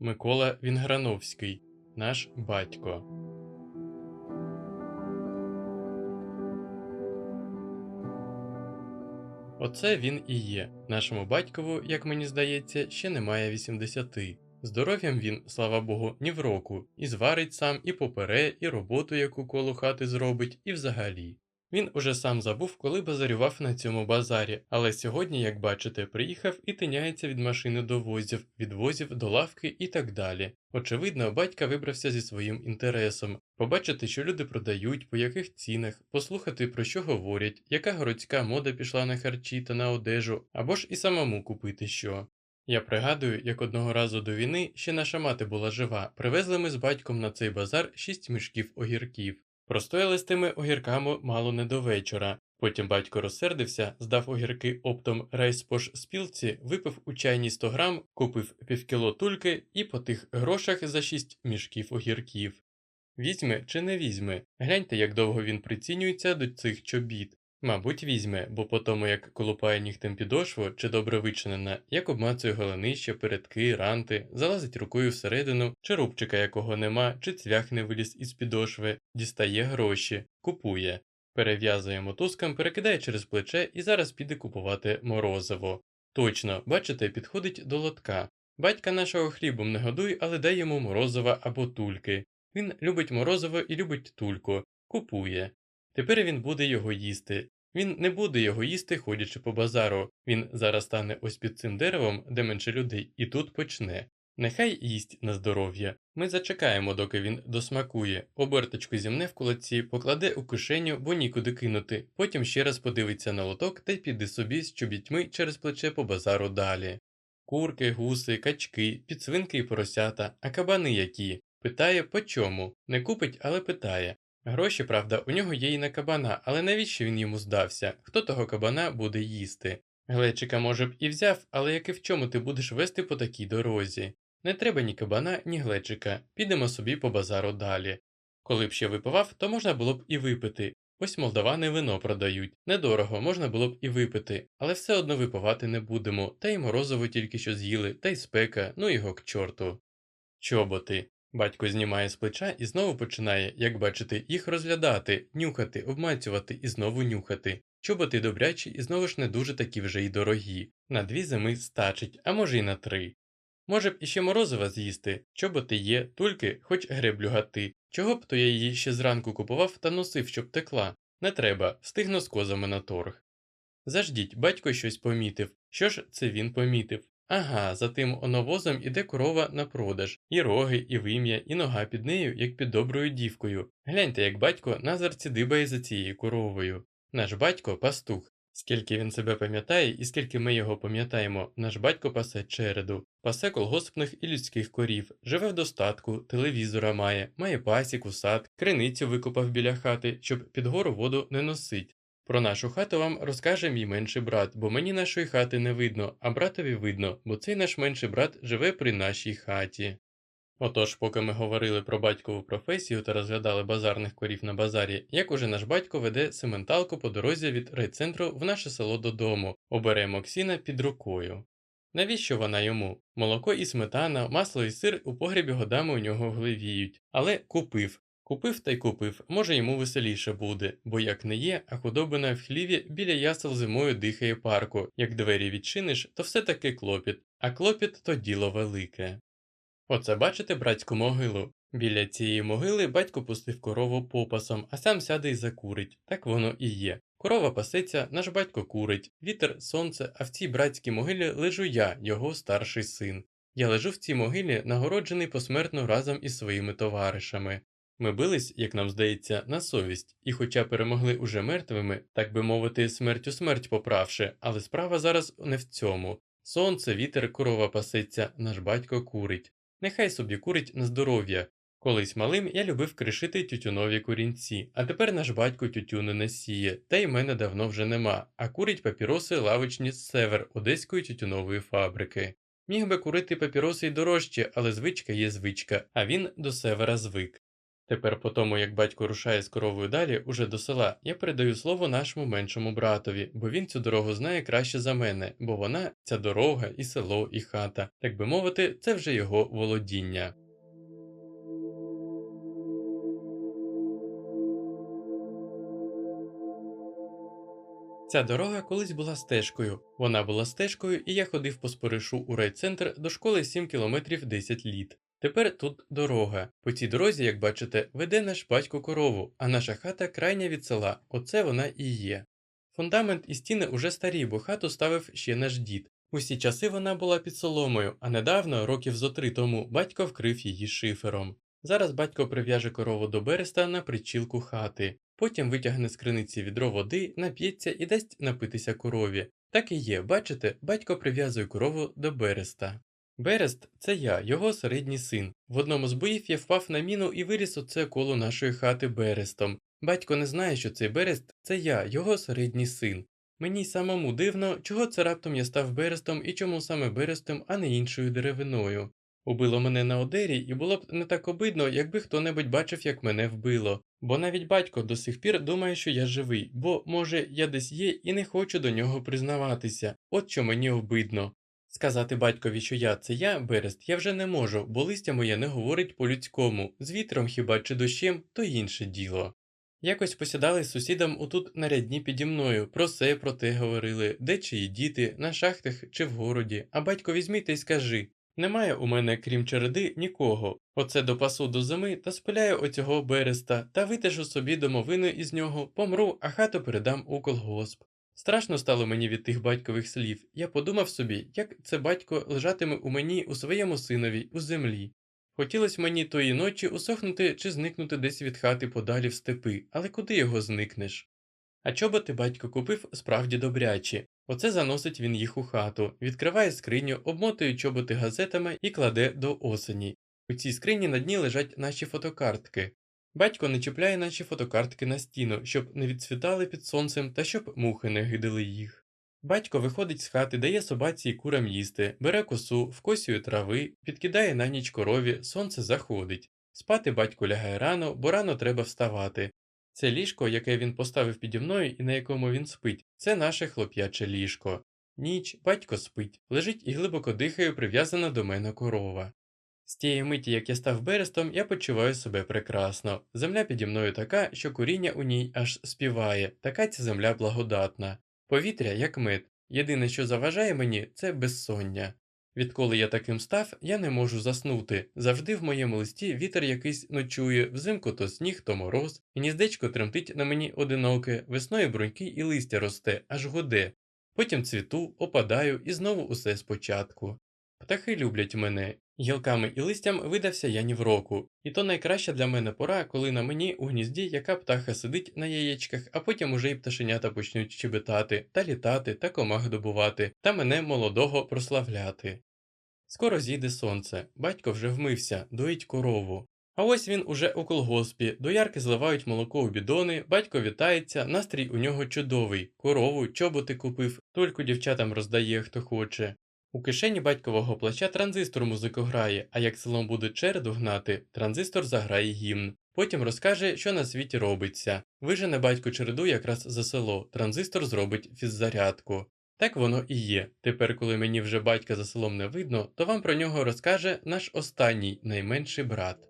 Микола Вінграновський, наш батько. Оце він і є. Нашому батькову, як мені здається, ще немає 80. Здоров'ям він, слава Богу, ні в року, і зварить сам, і попере, і роботу, яку коло хати зробить, і взагалі. Він уже сам забув, коли базарював на цьому базарі, але сьогодні, як бачите, приїхав і тиняється від машини до возів, від возів до лавки і так далі. Очевидно, батька вибрався зі своїм інтересом побачити, що люди продають, по яких цінах, послухати, про що говорять, яка городська мода пішла на харчі та на одежу, або ж і самому купити що. Я пригадую, як одного разу до війни ще наша мати була жива, привезли ми з батьком на цей базар шість мішків огірків. Простояли з тими огірками мало не до вечора. Потім батько розсердився, здав огірки оптом райспош спілці, випив у чайні 100 грам, купив півкіло тульки і по тих грошах за шість мішків огірків. Візьме чи не візьме? Гляньте, як довго він прицінюється до цих чобіт. Мабуть, візьме, бо по тому, як колупає нігтем підошву, чи добре вичинена, як обмацує голенище, передки, ранти, залазить рукою всередину, чи рубчика якого нема, чи цвях не виліз із підошви, дістає гроші, купує, перев'язує мотузкам, перекидає через плече і зараз піде купувати морозиво. Точно, бачите, підходить до лотка. Батька нашого хлібом не годуй, але дай йому морозива або тульки. Він любить морозиво і любить тульку, купує. Тепер він буде його їсти. Він не буде його їсти, ходячи по базару. Він зараз стане ось під цим деревом, де менше людей, і тут почне. Нехай їсть на здоров'я. Ми зачекаємо, доки він досмакує, оберточку зімне в кулаці, покладе у кишеню, бо нікуди кинути, потім ще раз подивиться на лоток та й піде собі з чобітьми через плече по базару далі. Курки, гуси, качки, підсвинки і поросята, а кабани які? Питає по чому? Не купить, але питає. Гроші, правда, у нього є і на кабана, але навіщо він йому здався? Хто того кабана буде їсти? Глечика, може б, і взяв, але як і в чому ти будеш вести по такій дорозі? Не треба ні кабана, ні глечика, підемо собі по базару далі. Коли б ще випивав, то можна було б і випити. Ось молдавани вино продають. Недорого, можна було б і випити, але все одно випивати не будемо, та й морозиво тільки що з'їли, та й спека, ну його к чорту. Чоботи. Батько знімає з плеча і знову починає, як бачите, їх розглядати, нюхати, обмацювати і знову нюхати. Чоботи добрячі і знову ж не дуже такі вже й дорогі. На дві зими стачить, а може й на три. Може б іще морозива з'їсти, чоботи є, тільки хоч греблю гати. Чого б то я її ще зранку купував та носив, щоб текла. Не треба, встигну з козами на торг. Заждіть, батько щось помітив. Що ж це він помітив? Ага, за тим оновозом іде корова на продаж, і роги, і вим'я, і нога під нею, як під доброю дівкою. Гляньте, як батько на зарці дибає за цією коровою. Наш батько пастух. Скільки він себе пам'ятає і скільки ми його пам'ятаємо, наш батько пасе череду, пасе колгоспних і людських корів, живе в достатку, телевізора має, має пасіку, сад, криницю викопав біля хати, щоб під гору воду не носить. Про нашу хату вам розкаже мій менший брат, бо мені нашої хати не видно, а братові видно, бо цей наш менший брат живе при нашій хаті. Отож, поки ми говорили про батькову професію та розглядали базарних корів на базарі, як уже наш батько веде сементалку по дорозі від райцентру в наше село додому, обере Моксіна під рукою. Навіщо вона йому? Молоко і сметана, масло і сир у погребі годами у нього гливіють, але купив. Купив та й купив, може йому веселіше буде, бо як не є, а худобина в хліві біля ясел зимою дихає парку, як двері відчиниш, то все таки клопіт, а клопіт то діло велике. Оце бачите братську могилу. Біля цієї могили батько пустив корову попасом, а сам сяде й закурить. Так воно і є. Корова пасеться, наш батько курить, вітер, сонце, а в цій братській могилі лежу я, його старший син. Я лежу в цій могилі, нагороджений посмертно разом із своїми товаришами. Ми бились, як нам здається, на совість, і хоча перемогли уже мертвими, так би мовити, смертю смерть поправши, але справа зараз не в цьому. Сонце, вітер, корова пасеться, наш батько курить. Нехай собі курить на здоров'я. Колись малим я любив кришити тютюнові корінці, а тепер наш батько тютюни не сіє, та й мене давно вже нема, а курить папіроси лавичні з север Одеської тютюнової фабрики. Міг би курити папіроси й дорожче, але звичка є звичка, а він до севера звик. Тепер, по тому, як батько рушає з коровою далі, уже до села, я передаю слово нашому меншому братові, бо він цю дорогу знає краще за мене, бо вона, ця дорога, і село, і хата, так би мовити, це вже його володіння. Ця дорога колись була стежкою. Вона була стежкою, і я ходив по споришу у райцентр до школи 7 кілометрів 10 літ. Тепер тут дорога. По цій дорозі, як бачите, веде наш батько корову, а наша хата крайня від села. Оце вона і є. Фундамент і стіни уже старі, бо хату ставив ще наш дід. Усі часи вона була під соломою, а недавно, років зо три тому, батько вкрив її шифером. Зараз батько прив'яже корову до береста на причілку хати, потім витягне з криниці відро води, нап'ється і дасть напитися корові. Так і є, бачите, батько прив'язує корову до береста. Берест це я, його середній син. В одному з боїв я впав на міну і виріс оце коло нашої хати берестом. Батько не знає, що цей берест це я, його середній син. Мені самому дивно, чого це раптом я став берестом і чому саме берестом, а не іншою деревиною. Убило мене на одері, і було б не так обидно, якби хто-небудь бачив, як мене вбило. Бо навіть батько до сих пір думає, що я живий, бо, може, я десь є і не хочу до нього признаватися, от що мені обидно. Сказати батькові, що я це я, Берест, я вже не можу, бо листя моє не говорить по-людському, з вітром хіба чи дощем, то інше діло. Якось посідали з сусідом отут на рядні піді мною, про се про те говорили, де чиї діти, на шахтах чи в городі, а батько візьми та й скажи. Немає у мене, крім череди, нікого. Оце до пасу до зими та спиляю оцього береста та витежу собі домовину із нього, помру, а хату передам у колгосп. Страшно стало мені від тих батькових слів. Я подумав собі, як це батько лежатиме у мені, у своєму синові, у землі. Хотілося мені тої ночі усохнути чи зникнути десь від хати подалі в степи, але куди його зникнеш? А чоботи батько купив справді добрячі. Оце заносить він їх у хату, відкриває скриню, обмотує чоботи газетами і кладе до осені. У цій скрині на дні лежать наші фотокартки. Батько не чіпляє наші фотокартки на стіну, щоб не відцвітали під сонцем та щоб мухи не гидали їх. Батько виходить з хати, дає собаці і курам їсти, бере косу, вкосює трави, підкидає на ніч корові, сонце заходить. Спати батько лягає рано, бо рано треба вставати. Це ліжко, яке він поставив піді мною і на якому він спить, це наше хлоп'яче ліжко. Ніч, батько спить, лежить і глибоко дихає прив'язана до мене корова. З тієї миті, як я став берестом, я почуваю себе прекрасно. Земля піді мною така, що коріння у ній аж співає, така ця земля благодатна. Повітря, як мед. Єдине, що заважає мені, це безсоння. Відколи я таким став, я не можу заснути. Завжди в моєму листі вітер якийсь ночує, взимку то сніг, то мороз, гніздечко тремтить на мені одиноке, весною бруньки і листя росте, аж годе. Потім цвіту, опадаю і знову усе спочатку. Птахи люблять мене, гілками і листям видався я ні в року, і то найкраща для мене пора, коли на мені у гнізді яка птаха сидить на яєчках, а потім уже й пташенята почнуть щебетати, та літати, та комах добувати, та мене молодого прославляти. Скоро зійде сонце, батько вже вмився, доїть корову. А ось він уже у колгоспі, доярки зливають молоко у бідони, батько вітається, настрій у нього чудовий, корову, чоботи купив, тільки дівчатам роздає, хто хоче. У кишені батькового плаща транзистор музику грає, а як селом буде череду гнати, транзистор заграє гімн. Потім розкаже, що на світі робиться. Вижене батько череду якраз за село, транзистор зробить фіззарядку. Так воно і є. Тепер, коли мені вже батька за селом не видно, то вам про нього розкаже наш останній найменший брат.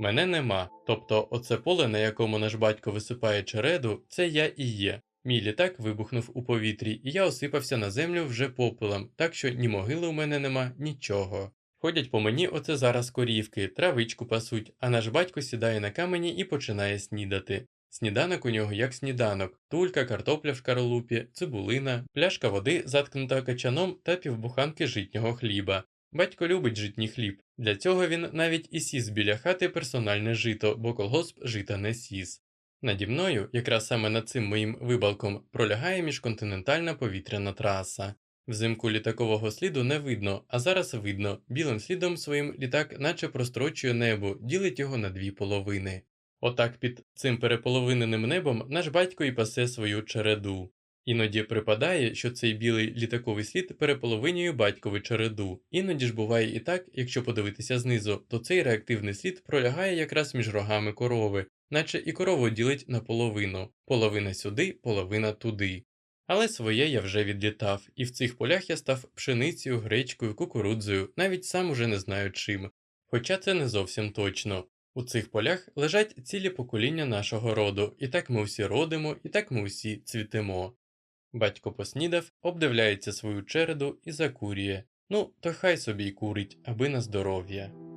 Мене нема. Тобто, оце поле, на якому наш батько висипає череду, це я і є. Мій літак вибухнув у повітрі, і я осипався на землю вже попелом, так що ні могили у мене нема, нічого. Ходять по мені оце зараз корівки, травичку пасуть, а наш батько сідає на камені і починає снідати. Сніданок у нього як сніданок, тулька, картопля в шкаралупі, цибулина, пляшка води, заткнута качаном та півбуханки житнього хліба. Батько любить житній хліб. Для цього він навіть і сіс біля хати персональне жито, бо колгосп жита не сіс. Наді мною, якраз саме над цим моїм вибалком, пролягає міжконтинентальна повітряна траса. Взимку літакового сліду не видно, а зараз видно. Білим слідом своїм літак наче прострочує небо, ділить його на дві половини. Отак під цим переполовиненим небом наш батько і пасе свою череду. Іноді припадає, що цей білий літаковий слід переполовинює батькову череду. Іноді ж буває і так, якщо подивитися знизу, то цей реактивний слід пролягає якраз між рогами корови, наче і корову ділить наполовину, половина сюди, половина туди. Але своє я вже відлітав, і в цих полях я став пшеницею, гречкою, кукурудзою, навіть сам уже не знаю чим. Хоча це не зовсім точно. У цих полях лежать цілі покоління нашого роду, і так ми всі родимо, і так ми всі цвітемо. Батько поснідав, обдивляється свою череду і закурює. Ну, то хай собі й курить, аби на здоров'я.